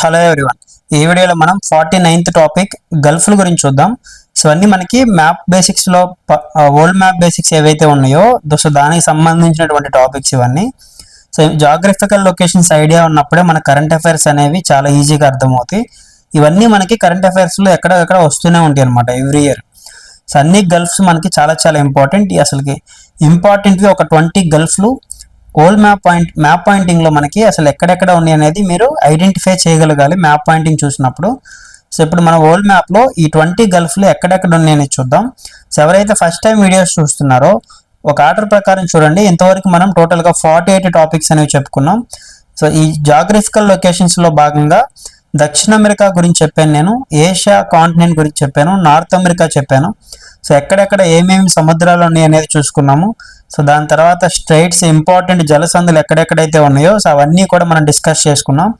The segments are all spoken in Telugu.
హలో ఎవ్రీవన్ ఈ వీడియోలో మనం ఫార్టీ నైన్త్ టాపిక్ గల్ఫ్ల గురించి చూద్దాం. సో అన్ని మనకి మ్యాప్ బేసిక్స్లో వరల్డ్ మ్యాప్ బేసిక్స్ ఏవైతే ఉన్నాయో సో దానికి సంబంధించినటువంటి టాపిక్స్ ఇవన్నీ. సో జాగ్రఫికల్ లొకేషన్స్ ఐడియా ఉన్నప్పుడే మన కరెంట్ అఫైర్స్ అనేవి చాలా ఈజీగా అర్థమవుతాయి. ఇవన్నీ మనకి కరెంట్ అఫైర్స్లో ఎక్కడ ఎక్కడ వస్తూనే ఉంటాయి అనమాట ఎవ్రీ ఇయర్ సో అన్ని గల్ఫ్స్ మనకి చాలా చాలా ఇంపార్టెంట్ అసలుకి ఇంపార్టెంట్వి ఒక ట్వంటీ గల్ఫ్లు ఓల్డ్ మ్యాప్ పాయింట్ మ్యాప్ పాయింటింగ్లో మనకి అసలు ఎక్కడెక్కడ ఉన్నాయి అనేది మీరు ఐడెంటిఫై చేయగలగాలి మ్యాప్ పాయింటింగ్ చూసినప్పుడు. సో ఇప్పుడు మన ఓల్డ్ మ్యాప్లో ఈ ట్వంటీ గల్ఫ్లు ఎక్కడెక్కడ ఉన్నాయని చూద్దాం. సో ఎవరైతే ఫస్ట్ టైం వీడియోస్ చూస్తున్నారో ఒక ఆర్డర్ ప్రకారం చూడండి. ఇంతవరకు మనం టోటల్గా ఫార్టీ ఎయిట్ టాపిక్స్ అనేవి చెప్పుకున్నాం. సో ఈ జాగ్రఫికల్ లొకేషన్స్లో భాగంగా దక్షిణ అమెరికా గురించి చెప్పాను నేను ఏషియా కాంటినెంట్ గురించి చెప్పాను నార్త్ అమెరికా చెప్పాను. సో ఎక్కడెక్కడ ఏమేమి సముద్రాలు ఉన్నాయి అనేది చూసుకున్నాము. సో దాని తర్వాత స్ట్రైట్స్ ఇంపార్టెంట్ జలసందులు ఎక్కడెక్కడైతే ఉన్నాయో సో అవన్నీ కూడా మనం డిస్కస్ చేసుకున్నాం.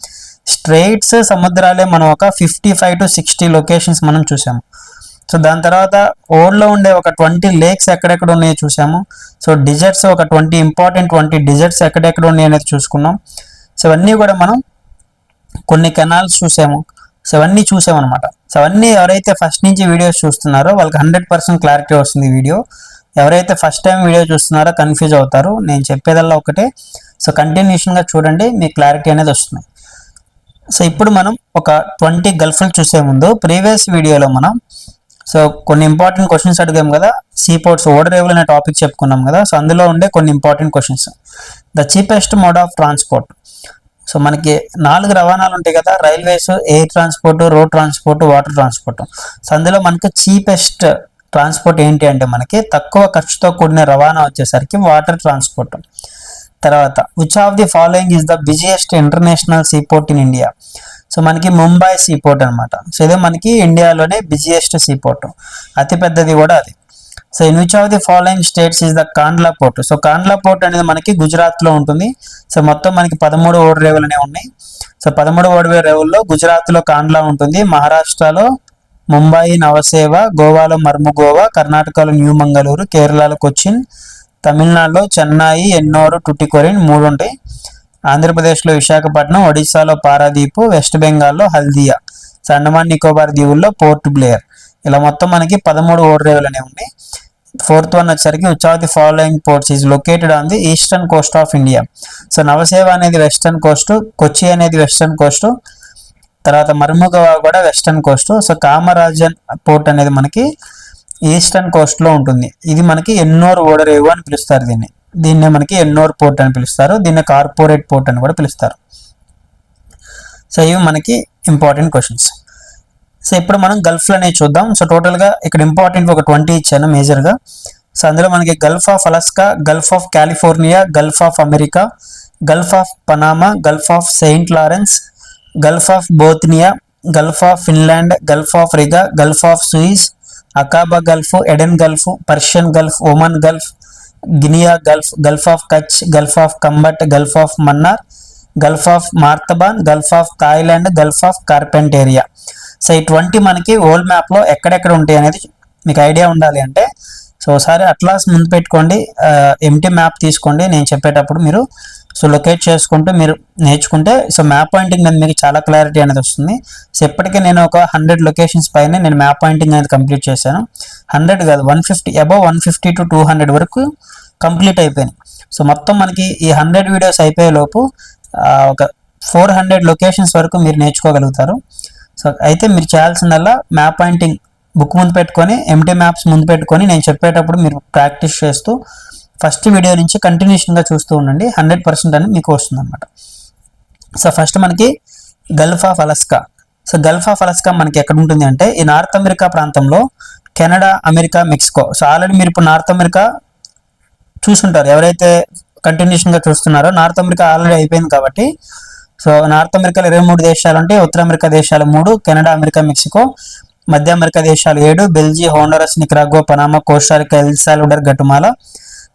స్ట్రైట్స్ సముద్రాలే మనం ఒక fifty five to sixty locations మనం చూసాము. సో దాని తర్వాత ఓల్డ్లో ఉండే ఒక ట్వంటీ లేక్స్ ఎక్కడెక్కడ ఉన్నాయో చూసాము. సో డిజర్ట్స్ ఒక ట్వంటీ ఇంపార్టెంట్ ట్వంటీ డిజర్ట్స్ ఎక్కడెక్కడ ఉన్నాయి అనేది చూసుకున్నాం. సో అవన్నీ కూడా మనం కొన్ని కెనాల్స్ చూసాము. సో అవన్నీ చూసామన్నమాట. సో అవన్నీ ఎవరైతే ఫస్ట్ నుంచి వీడియోస్ చూస్తున్నారో వాళ్ళకి హండ్రెడ్ పర్సెంట్ క్లారిటీ వస్తుంది వీడియో. ఎవరైతే ఫస్ట్ టైం వీడియో చూస్తున్నారో కన్ఫ్యూజ్ అవుతారు. నేను చెప్పేదల్లా ఒకటే. సో కంటిన్యూషన్గా చూడండి మీకు క్లారిటీ అనేది వస్తుంది. సో ఇప్పుడు మనం ఒక ట్వంటీ గల్ఫ్లు చూసే ముందు ప్రీవియస్ వీడియోలో మనం సో కొన్ని ఇంపార్టెంట్ క్వశ్చన్స్ అడిగాం కదా. సీ పోర్ట్స్ ఓడరేవులు అనే టాపిక్ చెప్పుకున్నాం కదా. సో అందులో ఉండే కొన్ని important questions the cheapest mode of transport so మనకి నాలుగు రవాణాలు ఉంటాయి కదా. Railways air transport road transport water transport so అందులో మనకు చీపెస్ట్ ట్రాన్స్పోర్ట్ ఏంటి అంటే మనకి తక్కువ ఖర్చుతో కూడిన రవాణా వచ్చేసరికి వాటర్ ట్రాన్స్పోర్ట్. తర్వాత which of the following is the busiest international seaport in India so మనకి ముంబై సీపోర్ట్ అనమాట సో ఇదే మనకి ఇండియాలోనే బిజియెస్ట్ సీపోర్ట్ అతిపెద్దది కూడా అది. So in which of the following states is the Kandla port so Kandla port అనేది మనకి గుజరాత్లో ఉంటుంది. సో మొత్తం మనకి పదమూడు ఓడరేవులు అనేవి ఉన్నాయి. సో పదమూడు ఓడి రేవుల్లో గుజరాత్ కాండ్లా ఉంటుంది. మహారాష్ట్రలో ముంబాయి నవసేవ గోవాలో మర్ముగోవా కర్ణాటకలో న్యూ మంగళూరు కేరళలో కొచ్చిన్ తమిళనాడులో చెన్నై ఎన్నోరు టుటికొరిన్ మూడు ఉంటాయి ఆంధ్రప్రదేశ్లో విశాఖపట్నం ఒడిశాలో పారాదీపు వెస్ట్ బెంగాల్లో హల్దియా సో అండమాన్ నికోబార్ దీవుల్లో పోర్ట్ బ్లేయర్. ఇలా మొత్తం మనకి పదమూడు ఓడరేవులు అనేవి ఉన్నాయి. ఫోర్త్ వన్ వచ్చరికి which the following ports is located on the eastern coast of India. So Nhava Sheva అనేది వెస్టర్న్ కోస్ట్ కొచ్చి అనేది వెస్టర్న్ కోస్ట్ తర్వాత మర్ముగవా కూడా western coast. So Kamarajar port అనేది మనకి ఈస్టర్న్ కోస్ట్లో ఉంటుంది. ఇది మనకి ఎన్నోర్ ఓడరేవు అని పిలుస్తారు దీన్ని. దీన్నే మనకి ఎన్నోర్ పోర్ట్ అని పిలుస్తారు. దీన్ని కార్పొరేట్ పోర్ట్ అని కూడా పిలుస్తారు. సో ఇవి మనకి ఇంపార్టెంట్ క్వశ్చన్స్. సో ఇప్పుడు మనం గల్ఫ్లోనే చూద్దాం. సో టోటల్గా ఇక్కడ ఇంపార్టెంట్ ఒక ట్వంటీ ఇచ్చాను మేజర్గా సో అందులో మనకి gulf of Alaska gulf of California gulf of America gulf of Panama gulf of Saint Lawrence gulf of Bothnia gulf of Finland gulf of Riga gulf of Suez Aqaba gulf Aden gulf Persian gulf Oman gulf Guinea gulf gulf of Kutch gulf of Khambhat gulf of Mannar gulf of Martaban gulf of Thailand gulf of Carpentaria so ఇటువంటి మనకి ఓల్డ్ మ్యాప్లో ఎక్కడెక్కడ ఉంటాయి అనేది మీకు ఐడియా ఉండాలి అంటే సో ఒకసారి అట్లాస్ ముందు పెట్టుకోండి ఎంటీ మ్యాప్ తీసుకోండి నేను చెప్పేటప్పుడు మీరు సో లొకేట్ చేసుకుంటూ మీరు నేర్చుకుంటే సో మ్యాప్ పాయింటింగ్ అనేది మీకు చాలా క్లారిటీ అనేది వస్తుంది. సో ఇప్పటికే నేను ఒక హండ్రెడ్ లొకేషన్స్ పైన నేను మ్యాప్ పాయింటింగ్ అనేది కంప్లీట్ చేశాను. హండ్రెడ్ కాదు one fifty above one fifty to two hundred వరకు కంప్లీట్ అయిపోయినాయి సో మొత్తం మనకి ఈ హండ్రెడ్ వీడియోస్ అయిపోయే లోపు ఒక ఫోర్ హండ్రెడ్ లొకేషన్స్ వరకు మీరు నేర్చుకోగలుగుతారు. సో అయితే మీరు చేయాల్సిందల్లా మ్యాప్ పాయింటింగ్ బుక్ ముందు పెట్టుకొని ఎంటీ మ్యాప్స్ ముందు పెట్టుకొని నేను చెప్పేటప్పుడు మీరు ప్రాక్టీస్ చేస్తూ ఫస్ట్ వీడియో నుంచి కంటిన్యూషన్గా చూస్తూ ఉండండి. హండ్రెడ్ పర్సెంట్ అని మీకు వస్తుంది అనమాట సో ఫస్ట్ మనకి gulf of Alaska so gulf of Alaska మనకి ఎక్కడ ఉంటుంది అంటే ఈ నార్త్ అమెరికా ప్రాంతంలో Canada America Mexico so already మీరు ఇప్పుడు నార్త్ అమెరికా చూసుంటారు. ఎవరైతే కంటిన్యూషన్గా చూస్తున్నారో నార్త్ అమెరికా ఆల్రెడీ అయిపోయింది కాబట్టి సో నార్త్ అమెరికాలో ఇరవై మూడు దేశాలు ఉంటాయి. ఉత్తర అమెరికా దేశాలు మూడు కెనడా అమెరికా మెక్సికో మధ్య అమెరికా దేశాలు ఏడు Belize Honduras Nicaragua Panama Costa Rica El Salvador Guatemala.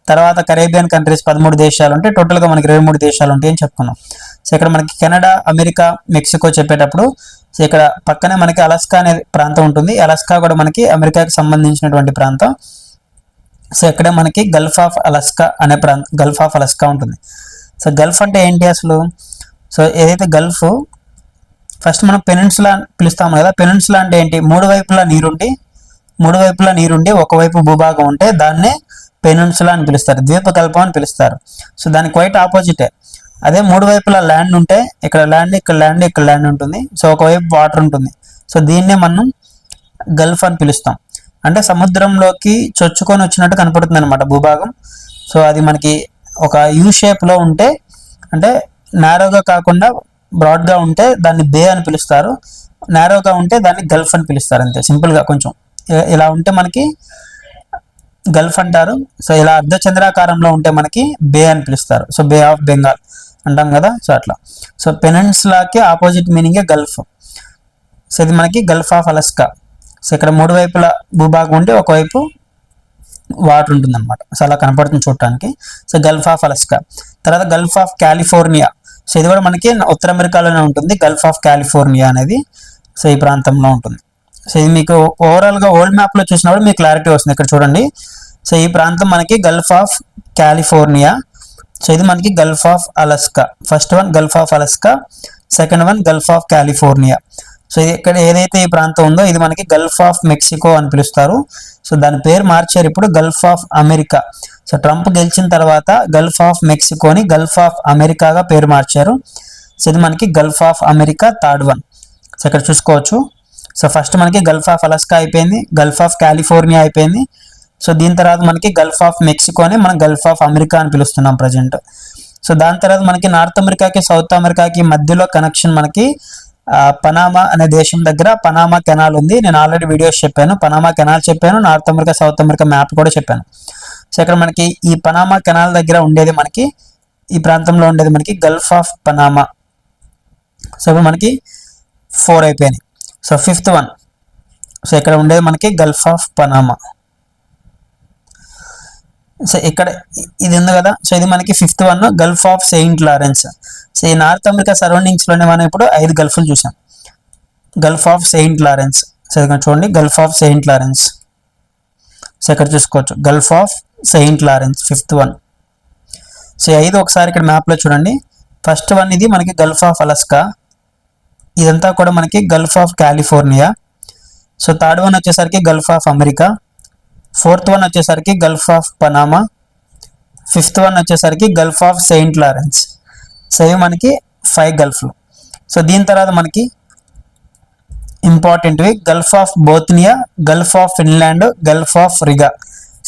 తర్వాత కరేబియన్ కంట్రీస్ పదమూడు దేశాలు ఉంటే టోటల్గా మనకి ఇరవై మూడు దేశాలు ఉంటాయి అని చెప్పుకున్నాం. సో ఇక్కడ మనకి కెనడా అమెరికా మెక్సికో చెప్పేటప్పుడు సో ఇక్కడ పక్కనే మనకి అలస్కా అనే ప్రాంతం ఉంటుంది. అలస్కా కూడా మనకి అమెరికాకి సంబంధించినటువంటి ప్రాంతం. సో ఇక్కడ మనకి గల్ఫ్ ఆఫ్ అలస్కా అనే ప్రాంతం గల్ఫ్ ఆఫ్ అలస్కా ఉంటుంది. సో గల్ఫ్ అంటే ఏంటి అసలు? సో ఏదైతే గల్ఫ్ ఫస్ట్ మనం పెనిన్సులా పిలుస్తాము కదా. పెనిన్సులా అంటే ఏంటి? మూడు వైపులా నీరుండి మూడు వైపులా నీరుండి ఒకవైపు భూభాగం ఉంటే దాన్నే పెనున్సులా అని పిలుస్తారు ద్వీపకల్పం అని పిలుస్తారు. సో దానికి క్వైట్ ఆపోజిటే అదే మూడు వైపులా ల్యాండ్ ఉంటే ఇక్కడ ల్యాండ్ ఇక్కడ ల్యాండ్ ఇక్కడ ల్యాండ్ ఉంటుంది. సో ఒకవైపు వాటర్ ఉంటుంది. సో దీన్నే మనం గల్ఫ్ అని పిలుస్తాం. అంటే సముద్రంలోకి చొచ్చుకొని వచ్చినట్టు కనపడుతుంది అనమాట భూభాగం. సో అది మనకి ఒక యూ షేప్లో ఉంటే అంటే నేరోగా కాకుండా బ్రాడ్గా ఉంటే దాన్ని బే అని పిలుస్తారు. నేరోగా ఉంటే దాన్ని గల్ఫ్ అని పిలుస్తారు అంతే. సింపుల్గా కొంచెం. ఇలా ఉంటే మనకి గల్ఫ్ అంటారు. సో ఇలా అర్ధచంద్రాకారంలో ఉంటే మనకి బే అని పిలుస్తారు. సో బే ఆఫ్ బెంగాల్ అంటాం కదా. సో అట్లా. సో పెనన్స్లాకి ఆపోజిట్ మీనింగే గల్ఫ్. సో ఇది మనకి గల్ఫ్ ఆఫ్ అలస్కా. సో ఇక్కడ మూడు వైపుల భూభాగం ఉంటే ఒకవైపు వాటర్ ఉంటుంది అనమాట సో అలా కనపడుతుంది చూడటానికి. So gulf of Alaska. తర్వాత గల్ఫ్ ఆఫ్ కాలిఫోర్నియా. సో ఇది కూడా మనకి ఉత్తర అమెరికాలోనే ఉంటుంది. గల్ఫ్ ఆఫ్ కాలిఫోర్నియా అనేది. సో ఈ ప్రాంతంలో ఉంటుంది. సో ఇది మీకు ఓవరాల్గా ఓల్డ్ మ్యాప్లో చూసినప్పుడు మీకు క్లారిటీ వస్తుంది. ఇక్కడ చూడండి. సో ఈ ప్రాంతం మనకి గల్ఫ్ ఆఫ్ కాలిఫోర్నియా సో ఇది మనకి gulf of Alaska first one gulf of Alaska second one gulf of California so ఇది ఇక్కడ ఏదైతే ఈ ప్రాంతం ఉందో ఇది మనకి గల్ఫ్ ఆఫ్ మెక్సికో అని పిలుస్తారు. సో దాని పేరు మార్చారు ఇప్పుడు gulf of America so Trump గెలిచిన తర్వాత గల్ఫ్ ఆఫ్ మెక్సికోని గల్ఫ్ ఆఫ్ అమెరికాగా పేరు మార్చారు. సో ఇది మనకి gulf of America third one so ఇక్కడ చూసుకోవచ్చు. సో ఫస్ట్ మనకి గల్ఫ్ ఆఫ్ అలస్కా అయిపోయింది గల్ఫ్ ఆఫ్ కాలిఫోర్నియా అయిపోయింది. సో దీని తర్వాత మనకి గల్ఫ్ ఆఫ్ మెక్సికో అని మనం గల్ఫ్ ఆఫ్ అమెరికా అని పిలుస్తున్నాం ప్రజెంట్ సో దాని తర్వాత మనకి నార్త్ అమెరికాకి సౌత్ అమెరికాకి మధ్యలో కనెక్షన్ మనకి పనామా అనే దేశం దగ్గర పనామా కెనాల్ ఉంది. నేను ఆల్రెడీ వీడియోస్ చెప్పాను. పనామా కెనాల్ చెప్పాను. North America south America map కూడా చెప్పాను. సో ఇక్కడ మనకి ఈ పనామా కెనాల్ దగ్గర ఉండేది మనకి ఈ ప్రాంతంలో ఉండేది మనకి గల్ఫ్ ఆఫ్ పనామా సో ఇప్పుడు మనకి ఫోర్ అయిపోయినాయి. సో ఫిఫ్త్ వన్ సో ఇక్కడ ఉండేది మనకి గల్ఫ్ ఆఫ్ పనామా సో ఇక్కడ ఇది ఉంది కదా. సో ఇది మనకి fifth one gulf of Saint Lawrence so ఈ నార్త్ అమెరికా సరౌండింగ్స్లోనే మనం ఇప్పుడు ఐదు గల్ఫ్లు చూసాం gulf of Saint Lawrence so ఇక్కడ చూడండి gulf of Saint Lawrence so ఇక్కడ చూసుకోవచ్చు. Gulf of Saint Lawrence fifth one so ఐదు ఒకసారి ఇక్కడ మ్యాప్లో చూడండి. ఫస్ట్ వన్ ఇది మనకి గల్ఫ్ ఆఫ్ అలస్కా ఇదంతా కూడా మనకి gulf of California so third one వచ్చేసరికి gulf of America fourth one వచ్చేసరికి gulf of Panama fifth one వచ్చేసరికి gulf of Saint Lawrence so ఇవి మనకి ఫైవ్ గల్ఫ్లు సో దీని తర్వాత మనకి ఇంపార్టెంట్వి gulf of Bothnia gulf of Finland gulf of Riga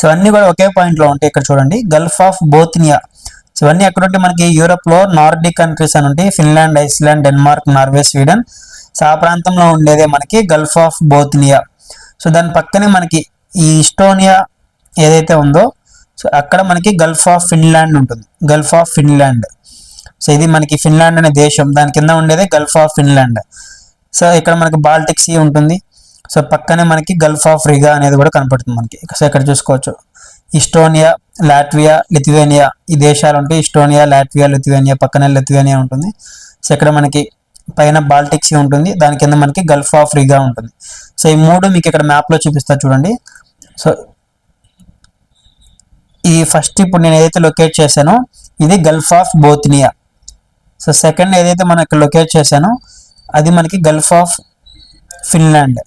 so అన్నీ కూడా ఒకే పాయింట్లో ఉంటాయి ఇక్కడ చూడండి. గల్ఫ్ ఆఫ్ బోత్నియా సో ఇవన్నీ ఎక్కడ ఉంటే మనకి యూరోప్లో నార్డిక్ కంట్రీస్ అని ఉంటాయి. Finland Iceland Denmark Norway Sweden. So ఆ ప్రాంతంలో ఉండేదే మనకి గల్ఫ్ ఆఫ్ బోత్నియా సో దాని పక్కనే మనకి ఈ ఇస్టోనియా ఏదైతే ఉందో సో అక్కడ మనకి గల్ఫ్ ఆఫ్ ఫిన్లాండ్ ఉంటుంది. గల్ఫ్ ఆఫ్ ఫిన్లాండ్ సో ఇది మనకి ఫిన్లాండ్ అనే దేశం. దాని కింద ఉండేదే గల్ఫ్ ఆఫ్ ఫిన్లాండ్ సో ఇక్కడ మనకి బాల్టిక్ సీ ఉంటుంది. సో పక్కనే మనకి గల్ఫ్ ఆఫ్ రిగా అనేది కూడా కనపడుతుంది మనకి. సో ఇక్కడ చూసుకోవచ్చు. ఇస్టోనియా లాట్వియా లిథువేనియా ఈ దేశాలు ఉంటాయి ఇస్టోనియా లాట్వియా లిథువేనియా పక్కనే లిథువేనియా ఉంటుంది. సో ఇక్కడ మనకి పైన బాల్టిక్ సీ ఉంటుంది. దాని కింద మనకి గల్ఫ్ ఆఫ్ రిగా ఉంటుంది. సో ఈ మూడు మీకు ఇక్కడ మ్యాప్లో చూపిస్తా చూడండి. సో ఈ ఫస్ట్ ఇప్పుడు నేను ఏదైతే లొకేట్ చేశానో ఇది gulf of Bothnia. So second ఏదైతే మనం ఇక్కడ లొకేట్ చేశానో అది మనకి గల్ఫ్ ఆఫ్ ఫిన్లాండ్.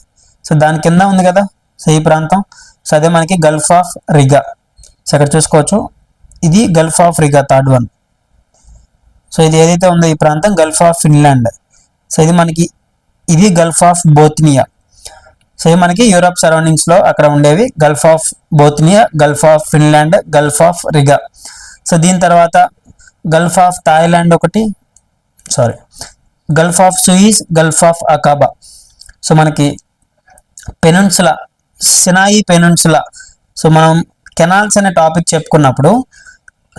సో దాని కింద ఉంది కదా? సో ఈ ప్రాంతం. సో అదే మనకి గల్ఫ్ ఆఫ్ రిగా సో ఇక్కడ చూసుకోవచ్చు ఇది gulf of Riga third one so ఇది ఏదైతే ఉందో ఈ ప్రాంతం గల్ఫ్ ఆఫ్ ఫిన్లాండ్ సో ఇది మనకి ఇది గల్ఫ్ ఆఫ్ బోత్నియా సో ఇవి మనకి యూరప్ సరౌండింగ్స్లో అక్కడ ఉండేవి Gulf of Bothnia Gulf of Finland Gulf of Riga so దీని తర్వాత గల్ఫ్ ఆఫ్ థాయిలాండ్ ఒకటి sorry Gulf of Suez Gulf of Aqaba so మనకి పెనున్సులా సినాయి పెనున్సులా. సో మనం కెనాల్స్ అనే టాపిక్ చెప్పుకున్నప్పుడు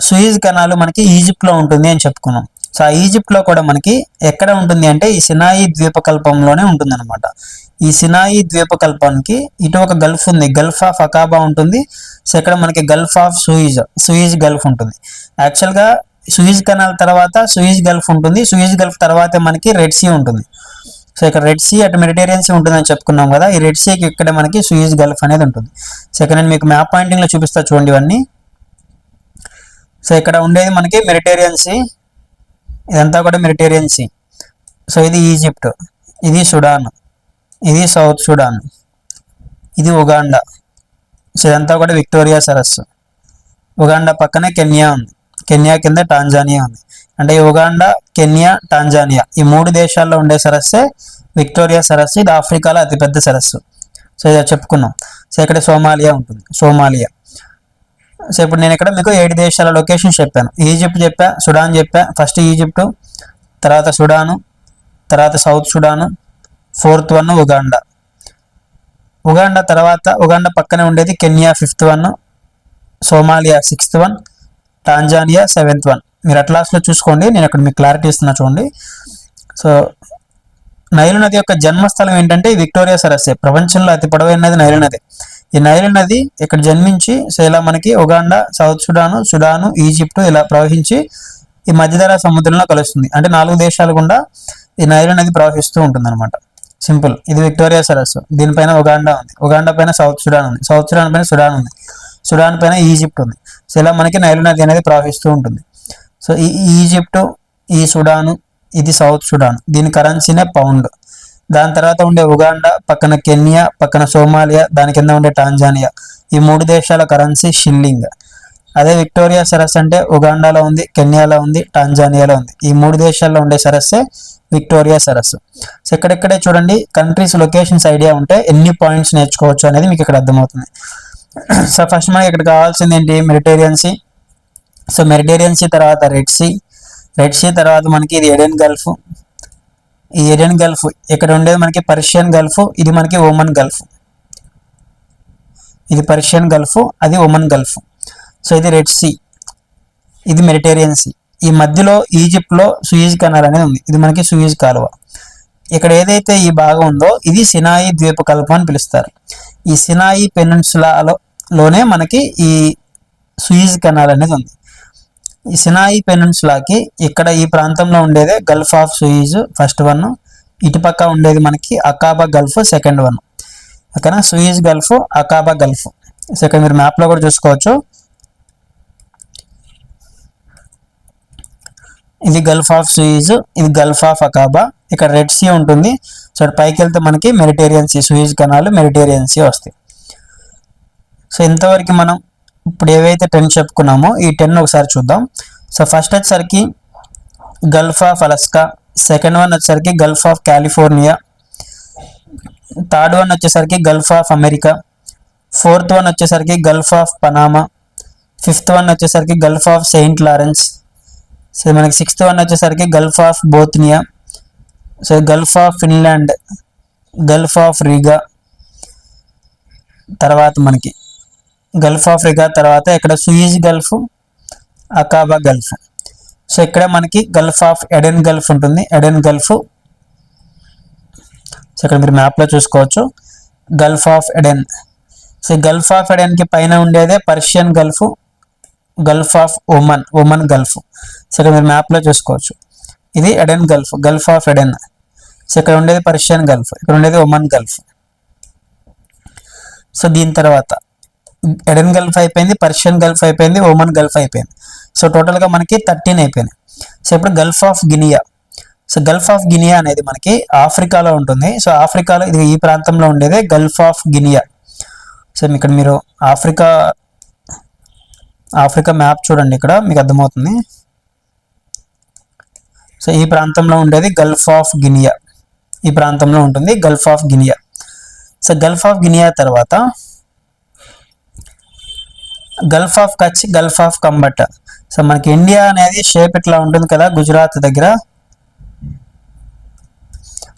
సుయీజ్ కెనాల్ మనకి ఈజిప్ట్లో ఉంటుంది అని చెప్పుకున్నాం. సో ఆ ఈజిప్ట్లో కూడా మనకి ఎక్కడ ఉంటుంది అంటే ఈ సినాయి ద్వీపకల్పంలోనే ఉంటుంది అనమాట ఈ సినాయి ద్వీపకల్పానికి ఇటు ఒక గల్ఫ్ ఉంది. గల్ఫ్ ఆఫ్ అకాబా ఉంటుంది. సో ఇక్కడ మనకి gulf of Suez Suez gulf ఉంటుంది. యాక్చువల్గా సూయిజ్ కెనాల్ తర్వాత సూయిజ్ గల్ఫ్ ఉంటుంది. సూయిజ్ గల్ఫ్ తర్వాత మనకి రెడ్ సీ ఉంటుంది. సో ఇక్కడ రెడ్ సీ అటు మెడిటేరియన్ సీ ఉంటుందని చెప్పుకున్నాం కదా ఈ రెడ్ సీకి ఇక్కడ మనకి సూయిజ్ గల్ఫ్ అనేది ఉంటుంది. సో ఇక్కడ నేను మీకు మ్యాప్ పాయింటింగ్లో చూపిస్తా చూడండి ఇవన్నీ. సో ఇక్కడ ఉండేది మనకి మెడిటేరియన్ సీ ఇదంతా కూడా మెడిటేరియన్ సీ సో ఇది ఈజిప్ట్ ఇది సుడాన్ ఇది సౌత్ సుడాన్ ఇది ఉగాండా సో ఇదంతా కూడా విక్టోరియా సరస్సు ఉగాండా పక్కనే కెన్యా ఉంది. కెన్యా కింద టాంజానియా ఉంది. అంటే ఈ ఉగాండా కెన్యా టాంజానియా. ఈ మూడు దేశాల్లో ఉండే సరస్సే విక్టోరియా సరస్సు ఇది ఆఫ్రికాలో అతిపెద్ద సరస్సు. సో ఇది చెప్పుకున్నాం. సో ఇక్కడ సోమాలియా ఉంటుంది. సోమాలియా. సో ఇప్పుడు నేను ఇక్కడ మీకు ఏడు దేశాల లొకేషన్ చెప్పాను. ఈజిప్ట్ చెప్పా సుడాన్ చెప్పా ఫస్ట్ ఈజిప్టు తర్వాత సుడాను తర్వాత south Sudan fourth one Uganda. Uganda తర్వాత ఉగాండా పక్కనే ఉండేది Kenya fifth one Somalia sixth one Tanzania seventh one. మీరు అట్లాస్లో చూసుకోండి నేను అక్కడ మీకు క్లారిటీ ఇస్తున్నా చూడండి. సో నైలు నది యొక్క జన్మస్థలం ఏంటంటే విక్టోరియా సరస్సే ప్రపంచంలో అతి పొడవైన నది నైలు నది. ఈ నైలు నది ఇక్కడ జన్మించి సో ఇలా మనకి Uganda south Sudan Sudan Egypt ఇలా ప్రవహించి ఈ మధ్యధరా సముద్రంలో కలుస్తుంది. అంటే నాలుగు దేశాలు గుండా ఈ నైలు నది ప్రవహిస్తూ ఉంటుంది అనమాట సింపుల్. ఇది విక్టోరియా సరస్సు. దీనిపైన ఉగాండా ఉంది. ఉగాండా పైన సౌత్ సుడాన్ ఉంది. సౌత్ సుడాన్ పైన సుడాన్ ఉంది. సుడాన్ పైన ఈజిప్ట్ ఉంది. సో ఇలా మనకి నైలు నది అనేది ప్రవహిస్తూ ఉంటుంది. సో ఈ ఈజిప్టు ఈ సుడాను ఇది సౌత్ సుడాన్. దీని కరెన్సీనే పౌండ్ దాని తర్వాత ఉండే ఉగాండా పక్కన కెన్యా పక్కన సోమాలియా దాని కింద ఉండే టాంజానియా. ఈ మూడు దేశాల కరెన్సీ షిల్లింగ్ అదే విక్టోరియా సరస్సు అంటే ఉగాండాలో ఉంది కెన్యాలో ఉంది టాంజానియాలో ఉంది. ఈ మూడు దేశాల్లో ఉండే సరస్సే విక్టోరియా సరస్సు. సో ఇక్కడెక్కడే చూడండి కంట్రీస్ లొకేషన్స్ ఐడియా ఉంటే ఎన్ని పాయింట్స్ నేర్చుకోవచ్చు అనేది మీకు ఇక్కడ అర్థమవుతుంది. సో ఫస్ట్ మనకి ఇక్కడ కావాల్సింది ఏంటి? Mediterranean Sea so Mediterranean Sea తర్వాత రెడ్ సీ. రెడ్ సీ తర్వాత మనకి ఇది ఎడెన్ గల్ఫ్. ఈ ఎడెన్ గల్ఫ్ ఇక్కడ ఉండేది మనకి పర్షియన్ గల్ఫ్ ఇది మనకి ఓమన్ గల్ఫ్. ఇది పర్షియన్ గల్ఫ్ అది ఒమన్ గల్ఫ్. సో ఇది రెడ్ సీ. ఇది మెడిటేరియన్ సీ. ఈ మధ్యలో ఈజిప్ట్లో సుయిజ్ కెనాల్ అనేది ఉంది. ఇది మనకి సుయీజ్ కాలువ. ఇక్కడ ఏదైతే ఈ భాగం ఉందో ఇది సినాయి ద్వీపకల్పం అని పిలుస్తారు. ఈ సినాయి పెనిన్సులాలో లోనే మనకి ఈ సుయీజ్ కెనాల్ అనేది ఉంది. ఈ సినాయి పెనిన్సులాకి ఇక్కడ ఈ ప్రాంతంలో ఉండేదే gulf of Suez first one ఇటుపక్క ఉండేది మనకి అకాబా గల్ఫ్ సెకండ్ వన్ ఓకేనా? Suez gulf Aqaba gulf so ఇక్కడ మీరు మ్యాప్లో కూడా చూసుకోవచ్చు. ఇది గల్ఫ్ ఆఫ్ సుయిజ్ ఇది గల్ఫ్ ఆఫ్ అకాబా ఇక్కడ రెడ్ సీ ఉంటుంది. సో పైకి వెళ్తే మనకి Mediterranean sea Suez canal Mediterranean sea వస్తాయి. సో ఇంతవరకు మనం ఇప్పుడు ఏవైతే టెన్ చెప్పుకున్నామో ఈ టెన్ ఒకసారి చూద్దాం. సో ఫస్ట్ వచ్చేసరికి Gulf of Alaska second one వచ్చేసరికి Gulf of California third one వచ్చేసరికి Gulf of America fourth one వచ్చేసరికి Gulf of Panama fifth one వచ్చేసరికి Gulf of Saint Lawrence so మనకి సిక్స్త్ వన్ వచ్చేసరికి Gulf of Bothnia so Gulf of Finland Gulf of Riga తర్వాత మనకి గల్ఫ్ ఆఫ్రికా తర్వాత ఇక్కడ Suez gulf Aqaba gulf. So ఇక్కడ మనకి గల్ఫ్ ఆఫ్ ఎడెన్ గల్ఫ్ ఉంటుంది. Aden gulf. సో ఇక్కడ మీరు మ్యాప్లో చూసుకోవచ్చు. Gulf of Aden. So gulf of ఎడెన్కి పైన ఉండేదే Persian gulf gulf of Oman Oman gulf. So ఇక్కడ మీరు మ్యాప్లో చూసుకోవచ్చు. ఇది Aden gulf gulf of Aden. So ఇక్కడ ఉండేది పర్షియన్ గల్ఫ్ ఇక్కడ ఉండేది ఒమన్ గల్ఫ్. సో దీని తర్వాత ఎడెన్ గల్ఫ్ అయిపోయింది పర్షియన్ గల్ఫ్ అయిపోయింది ఒమన్ గల్ఫ్ అయిపోయింది. సో టోటల్గా మనకి థర్టీన్ అయిపోయినాయి. సో ఇప్పుడు gulf of Guinea so gulf of Guinea అనేది మనకి ఆఫ్రికాలో ఉంటుంది. సో ఆఫ్రికాలో ఇది ఈ ప్రాంతంలో ఉండేదే గల్ఫ్ ఆఫ్ గినియా సో ఇక్కడ మీరు ఆఫ్రికా ఆఫ్రికా మ్యాప్ చూడండి ఇక్కడ మీకు అర్థమవుతుంది. సో ఈ ప్రాంతంలో ఉండేది గల్ఫ్ ఆఫ్ గినియా ఈ ప్రాంతంలో ఉంటుంది gulf of Guinea so gulf of Guinea తర్వాత gulf of Kutch gulf of Khambhat so మనకి ఇండియా అనేది షేప్ ఇట్లా ఉంటుంది కదా? గుజరాత్ దగ్గర.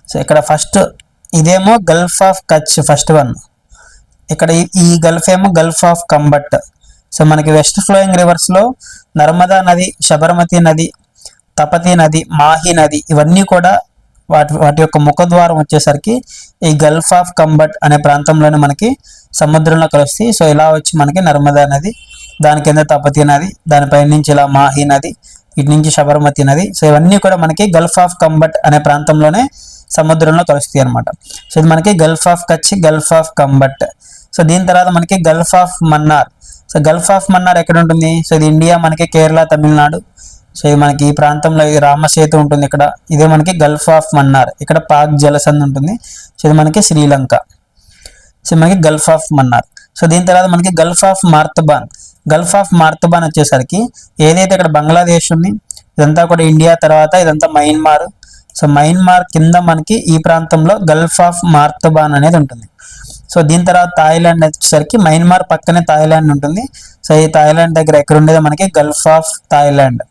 సో ఇక్కడ ఫస్ట్ ఇదేమో gulf of Kutch first one ఇక్కడ ఈ- ఈ గల్ఫ్ ఏమో గల్ఫ్ ఆఫ్ కంబట్ సో మనకి వెస్ట్ ఫ్లోయింగ్ రివర్స్లో నర్మదా నది శబరమతి నది తపతి నది మాహి నది ఇవన్నీ కూడా వాటి వాటి యొక్క ముఖద్వారం వచ్చేసరికి ఈ గల్ఫ్ ఆఫ్ కంబట్ అనే ప్రాంతంలోనే మనకి సముద్రంలో కలుస్తాయి. సో ఇలా వచ్చి మనకి నర్మదా నది దాని కింద తపతి నది దానిపై నుంచి ఇలా మాహి నది ఇటు నుంచి శబరమతి నది. సో ఇవన్నీ కూడా మనకి గల్ఫ్ ఆఫ్ కంబట్ అనే ప్రాంతంలోనే సముద్రంలో కలుస్తాయి అనమాట సో ఇది మనకి gulf of Kutch gulf of Khambhat so దీని తర్వాత మనకి gulf of Mannar so gulf of Mannar ఎక్కడ ఉంటుంది? సో ఇది ఇండియా మనకి కేరళ తమిళనాడు. సో ఇది మనకి ఈ ప్రాంతంలో ఇది రామసేతు ఉంటుంది ఇక్కడ. ఇదే మనకి గల్ఫ్ ఆఫ్ మన్నార్ ఇక్కడ పాక్ జలసంధి ఉంటుంది. సో ఇది మనకి శ్రీలంక. సో మనకి గల్ఫ్ ఆఫ్ మన్నార్ సో దీని తర్వాత మనకి gulf of Martaban gulf of Martaban వచ్చేసరికి ఏదైతే ఇక్కడ బంగ్లాదేశ్ ఉంది ఇదంతా కూడా ఇండియా తర్వాత ఇదంతా మయన్మార్ సో మయన్మార్ కింద మనకి ఈ ప్రాంతంలో గల్ఫ్ ఆఫ్ మార్తబాన్ అనేది ఉంటుంది. సో దీని తర్వాత థాయిలాండ్ వచ్చేసరికి మయన్మార్ పక్కనే థాయిలాండ్ ఉంటుంది. సో ఈ థాయిలాండ్ దగ్గర ఎక్కడ ఉండేది మనకి గల్ఫ్ ఆఫ్ థాయిలాండ్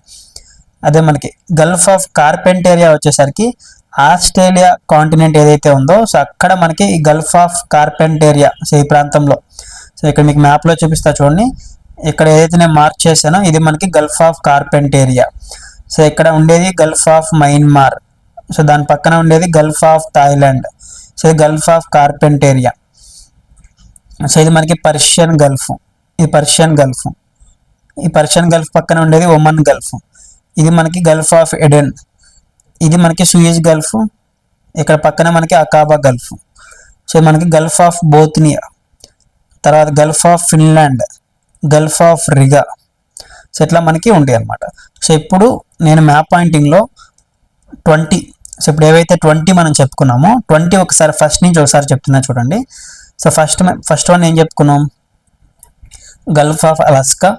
అదే మనకి గల్ఫ్ ఆఫ్ కార్పెంటేరియా వచ్చేసరికి ఆస్ట్రేలియా కాంటినెంట్ ఏదైతే ఉందో సో అక్కడ మనకి ఈ గల్ఫ్ ఆఫ్ కార్పెంటేరియా సో ఈ ప్రాంతంలో. సో ఇక్కడ మీకు మ్యాప్లో చూపిస్తా చూడండి. ఇక్కడ ఏదైతే నేను మార్క్ చేశానో ఇది మనకి గల్ఫ్ ఆఫ్ కార్పెంటేరియా సో ఇక్కడ ఉండేది గల్ఫ్ ఆఫ్ మయన్మార్ సో దాని పక్కన ఉండేది గల్ఫ్ ఆఫ్ థాయిలాండ్ సో ఇది గల్ఫ్ ఆఫ్ కార్పెంటేరియా సో ఇది మనకి పర్షియన్ గల్ఫ్ ఇది పర్షియన్ గల్ఫ్ ఈ పర్షియన్ గల్ఫ్ పక్కన ఉండేది ఒమన్ గల్ఫ్ ఇది మనకి గల్ఫ్ ఆఫ్ ఎడెన్ ఇది మనకి సూయజ్ గల్ఫ్ ఇక్కడ పక్కన మనకి అకాబా గల్ఫ్ సో మనకి గల్ఫ్ ఆఫ్ బోత్నియా తర్వాత gulf of Finland gulf of Riga so ఇట్లా మనకి ఉంటాయి అన్నమాట. సో ఇప్పుడు నేను మ్యాప్ పాయింటింగ్లో ట్వంటీ సో ఇప్పుడు ఏవైతే ట్వంటీ మనం చెప్పుకున్నామో ట్వంటీ ఒకసారి ఫస్ట్ నుంచి ఒకసారి చెప్తున్నా చూడండి. సో ఫస్ట్ ఫస్ట్ వన్ ఏం చెప్పుకున్నాం? Gulf of Alaska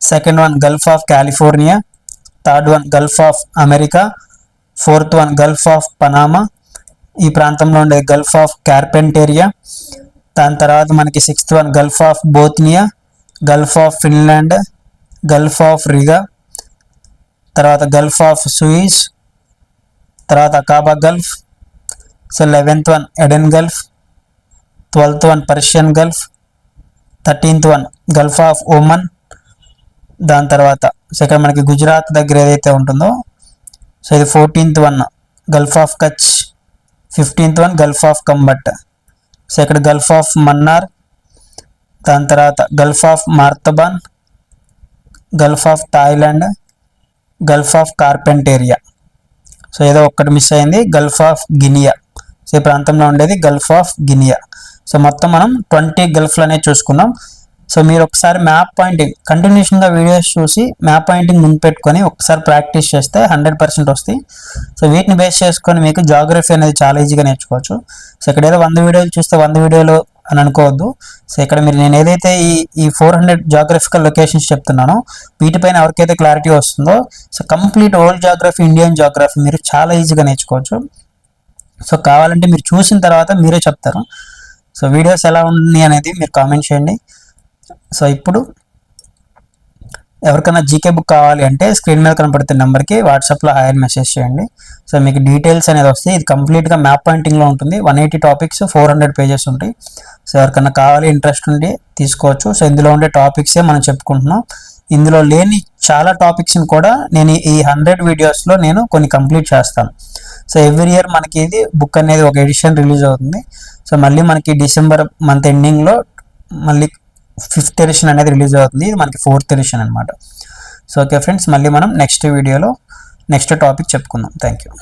second one gulf of California third one gulf of America fourth one gulf of Panama ఈ ప్రాంతంలో ఉండే గల్ఫ్ ఆఫ్ కార్పెంటేరియా దాని తర్వాత మనకి sixth one gulf of Bothnia gulf of Finland gulf of Riga తర్వాత గల్ఫ్ ఆఫ్ సూయిస్ తర్వాత Aqaba gulf so eleventh one Aden gulf twelfth one Persian gulf thirteenth one gulf of Oman దాని తర్వాత సెకండ్ మనకి గుజరాత్ దగ్గర ఏదైతే ఉంటుందో సో ఇది fourteenth one gulf of Kutch fifteenth one gulf of Khambhat so ఇక్కడ గల్ఫ్ ఆఫ్ మన్నార్ దాని తర్వాత gulf of Martaban gulf of Thailand gulf of Carpentaria so ఏదో ఒక్కటి మిస్ అయింది గల్ఫ్ ఆఫ్ గినియా సో ఈ ప్రాంతంలో ఉండేది గల్ఫ్ ఆఫ్ గినియా సో మొత్తం మనం ట్వంటీ గల్ఫ్లు అనేవి చూసుకున్నాం. సో మీరు ఒకసారి మ్యాప్ పాయింటింగ్ కంటిన్యూషన్గా వీడియోస్ చూసి మ్యాప్ పాయింటింగ్ ముందు పెట్టుకొని ఒకసారి ప్రాక్టీస్ చేస్తే హండ్రెడ్ పర్సెంట్ వస్తాయి. సో వీటిని బేస్ చేసుకొని మీకు జాగ్రఫీ అనేది చాలా ఈజీగా నేర్చుకోవచ్చు. సో ఇక్కడ ఏదో వంద వీడియోలు చూస్తే వంద వీడియోలు అని అనుకోవద్దు. సో ఇక్కడ మీరు నేను ఏదైతే ఈ ఈ ఫోర్ హండ్రెడ్ జాగ్రఫికల్ లొకేషన్స్ చెప్తున్నానో వీటిపైన ఎవరికైతే క్లారిటీ వస్తుందో so complete old geography Indian geography మీరు చాలా ఈజీగా నేర్చుకోవచ్చు. సో కావాలంటే మీరు చూసిన తర్వాత మీరే చెప్తారు. సో వీడియోస్ ఎలా ఉన్నాయి అనేది మీరు కామెంట్ చేయండి. సో ఇప్పుడు ఎవరికైనా జీకే బుక్ కావాలి అంటే స్క్రీన్ మీద కనపడుతున్న నెంబర్కి వాట్సాప్లో హాయర్ మెసేజ్ చేయండి. సో మీకు డీటెయిల్స్ అనేది వస్తాయి ఇది కంప్లీట్గా మ్యాప్ పాయింటింగ్లో ఉంటుంది. One eighty topics four hundred pages ఉంటాయి. సో ఎవరికైనా కావాలి ఇంట్రెస్ట్ ఉండి తీసుకోవచ్చు. సో ఇందులో ఉండే టాపిక్సే మనం చెప్పుకుంటున్నాం. ఇందులో లేని చాలా టాపిక్స్ని కూడా నేను ఈ హండ్రెడ్ వీడియోస్లో నేను కొన్ని కంప్లీట్ చేస్తాను. సో ఎవ్రీ ఇయర్ మనకి ఇది బుక్ అనేది ఒక ఎడిషన్ రిలీజ్ అవుతుంది. సో మళ్ళీ మనకి డిసెంబర్ మంత్ ఎండింగ్లో మళ్ళీ ఫిఫ్త్ ఎడిషన్ అనేది రిలీజ్ అవుతుంది. ఇది మనకి ఫోర్త్ ఎడిషన్ అనమాట సో ఓకే ఫ్రెండ్స్ మళ్ళీ మనం నెక్స్ట్ వీడియోలో నెక్స్ట్ టాపిక్ చెప్పుకుందాం. Thank you